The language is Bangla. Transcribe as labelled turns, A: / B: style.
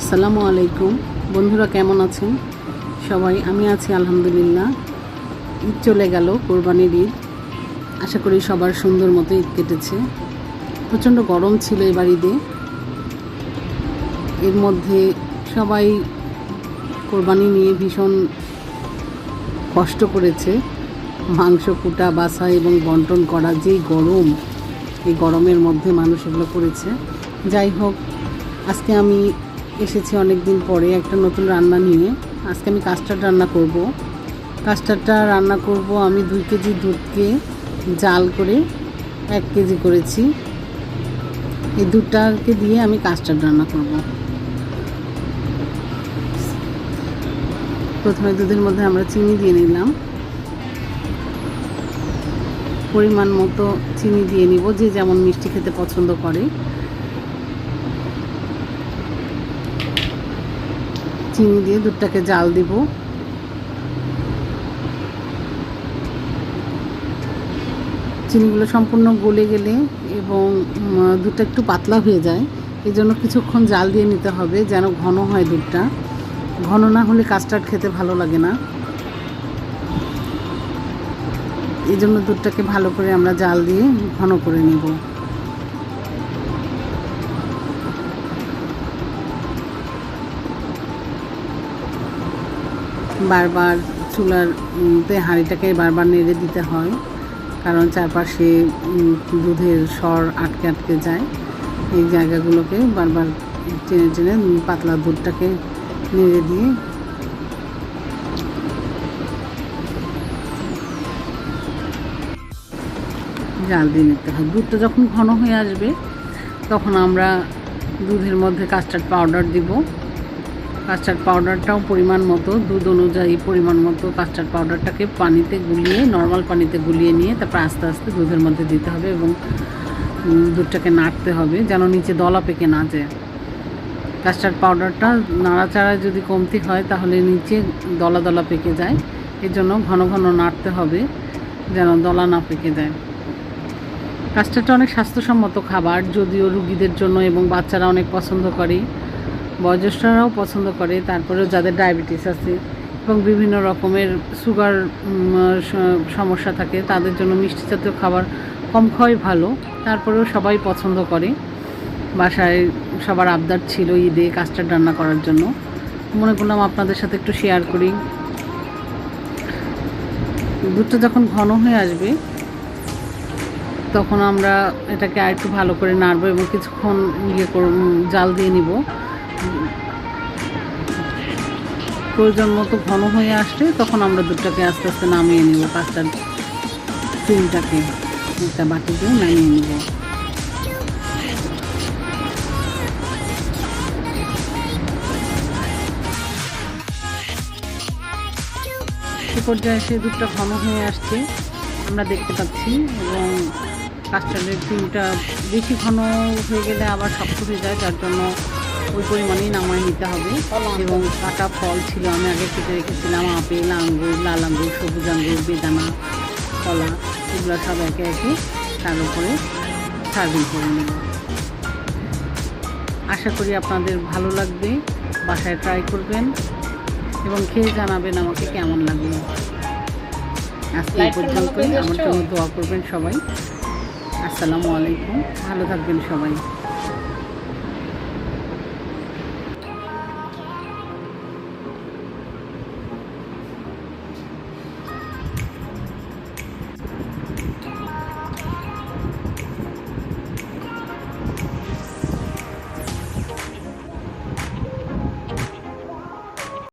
A: আসসালামু আলাইকুম। বন্ধুরা, কেমন আছেন? সবাই, আমি আছি আলহামদুলিল্লাহ। ঈদ চলে গেল, কোরবানির ঈদ। আশা করি সবার সুন্দর মতো ঈদ কেটেছে। প্রচণ্ড গরম ছিল এবার ঈদে। এর মধ্যে সবাই কোরবানি নিয়ে ভীষণ কষ্ট করেছে। মাংস, কুটা বাসা এবং বন্টন করা যেই গরম, এই গরমের মধ্যে মানুষ এগুলো করেছে। যাই হোক, আজকে আমি এসেছি অনেক দিন পরে একটা নতুন রান্না নিয়ে। আজকে আমি কাস্টার্ড রান্না করব। কাস্টার্ডটা রান্না করব আমি দুই কেজি দুধকে জাল করে এক কেজি করেছি। এই দুধটাকে দিয়ে আমি কাস্টার্ড রান্না করব। প্রথমে দুধের মধ্যে আমরা চিনি দিয়ে নিলাম। পরিমাণ মতো চিনি দিয়ে নিব, যে যেমন মিষ্টি খেতে পছন্দ করে। চিনি দিয়ে দুধটাকে জাল দিব। চিনিগুলো সম্পূর্ণ গলে গেলে এবং দুধটা একটু পাতলা হয়ে যায় এই জন্য কিছুক্ষণ জাল দিয়ে নিতে হবে যেন ঘন হয় দুধটা। ঘন না হলে কাস্টার্ড খেতে ভালো লাগে না। এই জন্য দুধটাকে ভালো করে আমরা জাল দিয়ে ঘন করে নেব। বারবার চুলার তে হাঁড়িটাকে বারবার নেড়ে দিতে হয়। কারণ চারপাশে দুধের স্বর আটকে আটকে যায়। এই জায়গাগুলোকে বারবার টেনে টেনে পাতলা দুধটাকে নেড়ে দিয়ে জাল দিয়ে নিতে হয়। দুধটা যখন ঘন হয়ে আসবে, তখন আমরা দুধের মধ্যে কাস্টার্ড পাউডার দিব। কাস্টার্ড পাউডারটাও পরিমাণ মতো, দুধ অনুযায়ী পরিমাণ মতো কাস্টার্ড পাউডারটাকে পানিতে গুলিয়ে নর্মাল পানিতে গুলিয়ে নিয়ে তারপর আস্তে আস্তে দুধের মধ্যে দিতে হবে এবং দুধটাকে নাড়তে হবে যেন নিচে দলা পেকে না যায়। কাস্টার্ড পাউডারটা নাড়াচাড়ায় যদি কমতি হয় তাহলে নিচে দলা দলা পেকে যায়। এর জন্য ঘন ঘন নাড়তে হবে যেন দলা না পেকে যায়। কাস্টার্ডটা অনেক স্বাস্থ্যসম্মত খাবার, যদিও রুগীদের জন্য এবং বাচ্চারা অনেক পছন্দ করে বয়োজ্যেষ্ঠরাও পছন্দ করে, তারপরেও যাদের ডায়াবেটিস আছে এবং বিভিন্ন রকমের সুগার সমস্যা থাকে, তাদের জন্য মিষ্টি জাতীয় খাবার কম খাওয়াই ভালো। তারপরেও সবাই পছন্দ করে। বাসায় সবার আবদার ছিল ঈদে কাস্টার্ড রান্না করার জন্য। মনে করলাম আপনাদের সাথে একটু শেয়ার করি। দুধটা যখন ঘন হয়ে আসবে, তখন আমরা এটাকে আর একটু ভালো করে নাড়বো এবং কিছুক্ষণ ইয়ে জাল দিয়ে নিব। প্রয়োজন মতো ঘন হয়ে আসলে তখন আমরা দুধটাকে আস্তে আস্তে নামিয়ে নিব কাস্টার্ড ক্রিমটাকে একটা বাটিতে নামিয়ে নিব। পর্যায়ে সে দুধটা ঘন হয়ে আসছে, আমরা দেখতে পাচ্ছি, এবং কাস্টার্ডের ক্রিমটা বেশি ঘন হয়ে গেলে আবার শক্ত হয়ে যায়, যার জন্য ওই পরিমাণেই নামায় নিতে হবে। এবং কাটা ফল ছিল আমি আগে কেটে রেখেছিলাম আপেল আঙ্গুর লাল আঙ্গুর সবুজ আঙ্গুর বেদানা কলা এগুলো সব একে একে তার উপরে সার্ভিং করে নেব। আশা করি আপনাদের ভালো লাগবে বাসায় ট্রাই করবেন এবং খেয়ে জানাবেন আমাকে কেমন লাগল। আজকে এই পর্যন্তই আমার জন্য দোয়া করবেন সবাই। আসসালামু আলাইকুম ভালো থাকবেন সবাই।